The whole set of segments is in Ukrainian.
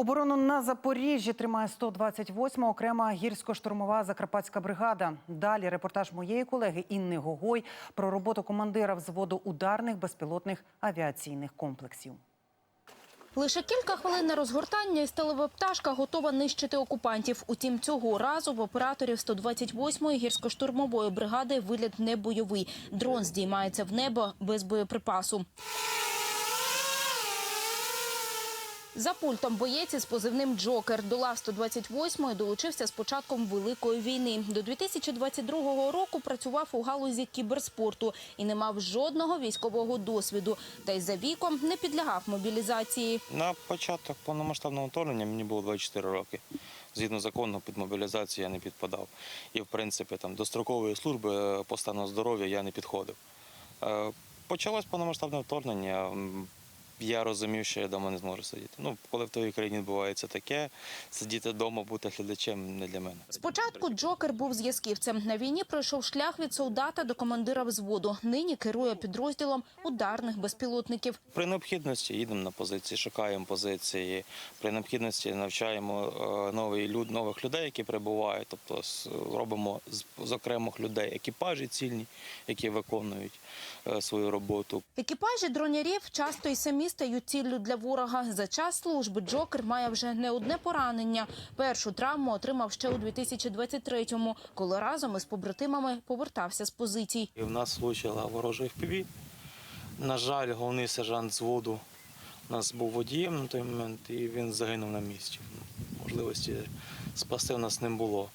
Оборону на Запоріжжі тримає 128-ма окрема гірсько-штурмова Закарпатська бригада. Далі репортаж моєї колеги Інни Гогой про роботу командира взводу ударних безпілотних авіаційних комплексів. Лише кілька хвилин на розгортання і сталева пташка готова нищити окупантів. Утім, цього разу в операторів 128-ї гірсько-штурмової бригади виліт не бойовий. Дрон здіймається в небо без боєприпасу. За пультом боєць із позивним Джокер до лав 128-ї долучився з початком Великої війни. До 2022 року працював у галузі кіберспорту і не мав жодного військового досвіду. Та й за віком не підлягав мобілізації. На початок повномасштабного вторгнення мені було 24 роки. Згідно закону, під мобілізацію я не підпадав. І, в принципі, там, до строкової служби е, по стану здоров'я я не підходив. Е, Почалось повномасштабне вторгнення. Я розумів, що я вдома не зможу сидіти. Ну, коли в твоїй країні відбувається таке, сидіти вдома, бути глядачем не для мене. Спочатку Джокер був зв'язківцем. На війні пройшов шлях від солдата до командира взводу. Нині керує підрозділом ударних безпілотників. При необхідності їдемо на позиції, шукаємо позиції. При необхідності навчаємо е, новий люд, нових людей, які прибувають. Тобто робимо з, з окремих людей екіпажі цільні, які виконують е, свою роботу. Екіпажі дронярів часто й самі стають ціллю для ворога. За час служби Джокер має вже не одне поранення. Першу травму отримав ще у 2023-му, коли разом із побратимами повертався з позицій. І в нас влучила ворожа FPV. На жаль, головний сержант зводу у нас був водієм на той момент, і він загинув на місці. Можливості спасти в нас не було.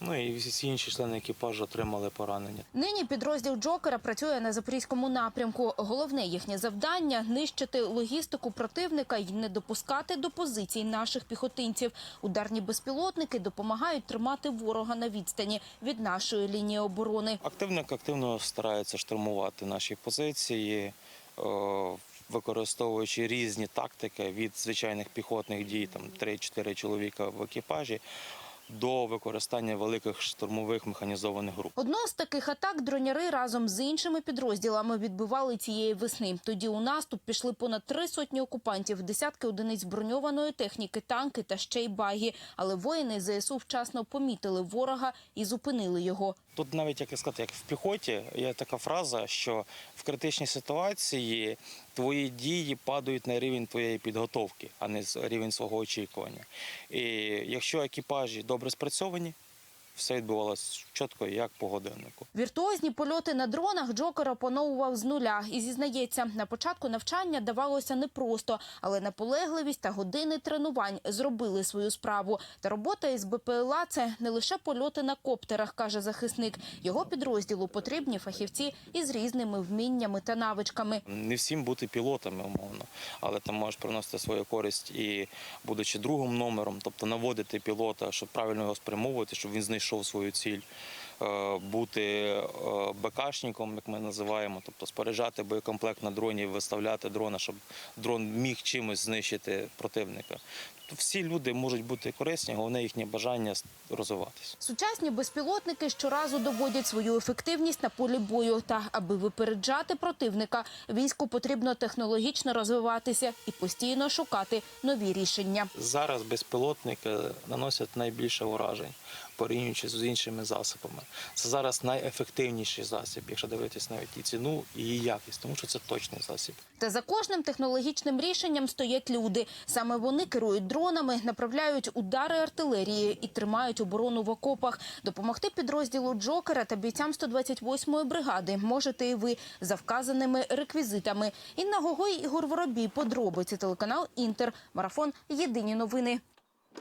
Ну і всі інші члени екіпажу отримали поранення. Нині підрозділ Джокера працює на запорізькому напрямку. Головне їхнє завдання нищити логістику противника і не допускати до позицій наших піхотинців. Ударні безпілотники допомагають тримати ворога на відстані від нашої лінії оборони. Активник активно старається штурмувати наші позиції, е, використовуючи різні тактики від звичайних піхотних дій, там 3-4 чоловіка в екіпажі, до використання великих штурмових механізованих груп. Одну з таких атак дроняри разом з іншими підрозділами відбивали цієї весни. Тоді у наступ пішли понад три сотні окупантів, десятки одиниць броньованої техніки, танки та ще й баги. Але воїни ЗСУ вчасно помітили ворога і зупинили його. Тут навіть як сказати, як в піхоті є така фраза, що в критичній ситуації твої дії падають на рівень твоєї підготовки, а не рівень свого очікування. І якщо екіпажі добре спрацьовані, все відбувалося чітко, як по годиннику. Віртуозні польоти на дронах Джокер опановував з нуля і зізнається, на початку навчання давалося непросто, але наполегливість та години тренувань зробили свою справу. Та робота із БПЛА – це не лише польоти на коптерах, каже захисник. Його підрозділу потрібні фахівці із різними вміннями та навичками. Не всім бути пілотами, умовно, але ти можеш приносити свою користь і, будучи другим номером, тобто наводити пілота, щоб правильно його спрямовувати, щоб він знайшов свою ціль. Е, Бути е, БКшником, як ми називаємо, тобто споряджати боєкомплект на дроні, виставляти дрона, щоб дрон міг чимось знищити противника. Тобто всі люди можуть бути корисні, головне їхнє бажання розвиватися. Сучасні безпілотники щоразу доводять свою ефективність на полі бою. Та аби випереджати противника, війську потрібно технологічно розвиватися і постійно шукати нові рішення. Зараз безпілотники наносять найбільше уражень, порівнюючи з іншими засобами. Це зараз найефективніший засіб, якщо дивитись навіть і ціну, і її якість, тому що це точний засіб. Та за кожним технологічним рішенням стоять люди. Саме вони керують дронами, направляють удари артилерії і тримають оборону в окопах. Допомогти підрозділу Джокера та бійцям 128-ї бригади можете і ви за вказаними реквізитами. Інна Гогой, Ігор Воробій, подробиці телеканал Інтер. Марафон. Єдині новини.